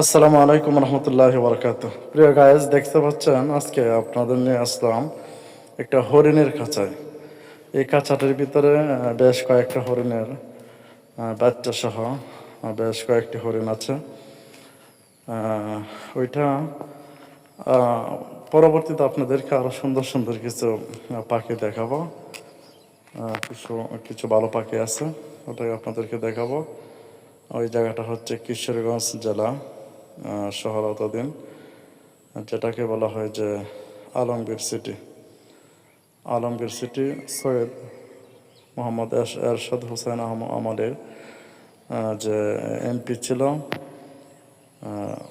আসসালামু আলাইকুম রহমতুল্লাহ বরকাত প্রিয় গায়েস দেখতে পাচ্ছেন, আজকে আপনাদের নিয়ে আসলাম একটা হরিণের খাঁচায়। এই খাঁচাটির ভিতরে বেশ কয়েকটা হরিণের বাচ্চা সহ বেশ কয়েকটি হরিণ আছে। ওইটা পরবর্তীতে আপনাদেরকে আরও সুন্দর সুন্দর কিছু পাখি দেখাবো। কিছু কিছু ভালো পাখি আছে, ওটাই আপনাদেরকে দেখাবো। ওই জায়গাটা হচ্ছে কিশোরগঞ্জ জেলা। আহ, শহর অতদিন যেটাকে বলা হয় যে আলমগীর সিটি। আলমগীর সিটি সৈয়দ মোহাম্মদ এরশাদ হোসেন আমাদের যে এমপি ছিল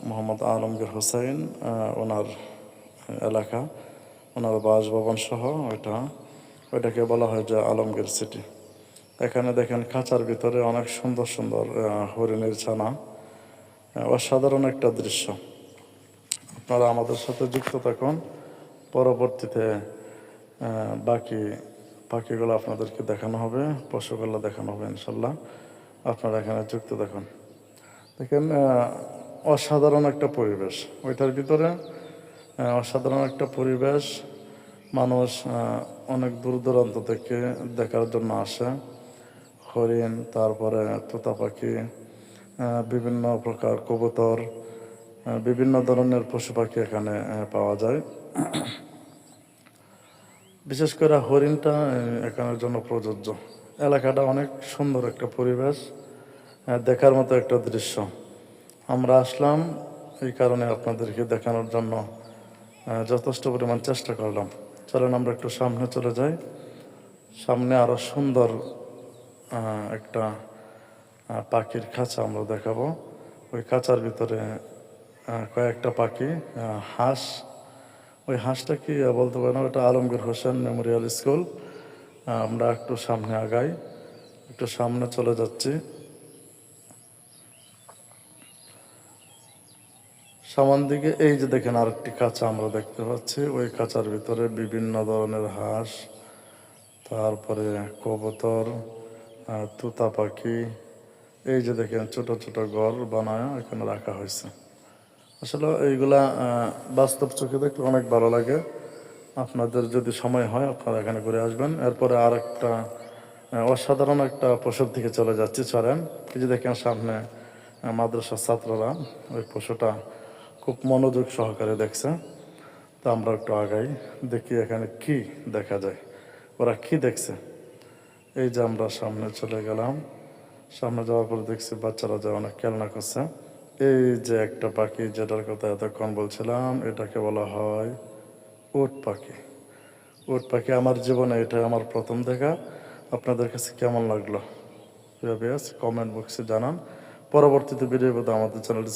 মোহাম্মদ আলমগীর হোসেন ওনার এলাকা ওনার বাসভবন সহ ওইটা ওইটাকে বলা হয় যে আলমগীর সিটি। এখানে দেখেন খাঁচার ভিতরে অনেক সুন্দর সুন্দর হরিণের ছানা। অসাধারণ একটা দৃশ্য। আপনারা আমাদের সাথে যুক্ত থাকুন। পরবর্তীতে বাকি পাখিগুলো আপনাদেরকে দেখানো হবে, পশুগুলো দেখানো হবে ইনশাল্লাহ আপনারা এখানে যুক্ত থাকুন। দেখেন অসাধারণ একটা পরিবেশ। ওইটার ভিতরে অসাধারণ একটা পরিবেশ। মানুষ অনেক দূর দূরান্ত থেকে দেখার জন্য আসে। হরিণ, তারপরে তোতা পাখি বিভিন্ন প্রকার কবুতর বিভিন্ন ধরনের পশু পাখি এখানে পাওয়া যায়। বিশেষ করে হরিণটা এখানের জন্য প্রযোজ্য। এলাকাটা অনেক সুন্দর একটা পরিবেশ দেখার মতো একটা দৃশ্য। আমরা আসলাম, এই কারণে আপনাদেরকে দেখানোর জন্য যথেষ্ট পরিমাণ চেষ্টা করলাম। চলেন আমরা একটু সামনে চলে যাই। সামনে আরও সুন্দর একটা পাখির খাঁচা আমরা দেখাবো। ওই খাঁচার ভিতরে কয়েকটা পাখি হাঁস। ওই হাঁসটা কি বলতে পারেন, ওটা আলমগীর হোসেন মেমোরিয়াল স্কুল। আমরা একটু সামনে আগাই, একটু সামনে চলে যাচ্ছি। সামান দিকে, এই যে দেখেন আরেকটি কাঁচা আমরা দেখতে পাচ্ছি। ওই কাঁচার ভিতরে বিভিন্ন ধরনের হাঁস, তারপরে কবুতর তুতা পাখি এই যে দেখেন, ছোট ছোট ঘর বানায় এখানে রাখা হয়েছে। আসলে এইগুলা বাস্তব চোখে দেখলে অনেক ভালো লাগে। আপনাদের যদি সময় হয়, আপনারা এখানে ঘুরে আসবেন। এরপরে আর একটা অসাধারণ একটা পশুর দিকে চলে যাচ্ছি চলেন এই যে দেখেন, সামনে মাদ্রাসার ছাত্ররা ওই পশুটা খুব মনোযোগ সহকারে দেখছে। তো আমরা একটু আগাই, দেখি এখানে কি দেখা যায়। ওরা কি দেখছে? এই যে আমরা সামনে চলে গেলাম। সামনে যাওয়ার পরে দেখছি বাচ্চারা যে অনেক খেলনা করছে। এই যে একটা পাখি, যেটার কথা এতক্ষণ বলছিলাম, এটাকে বলা হয় উট পাখি। উট পাখি আমার জীবনে এটা আমার প্রথম দেখা। আপনাদের কাছে কেমন লাগল? কমেন্ট বক্সে জানান। পরবর্তীতে ভিডিও আমাদের চ্যানেলটি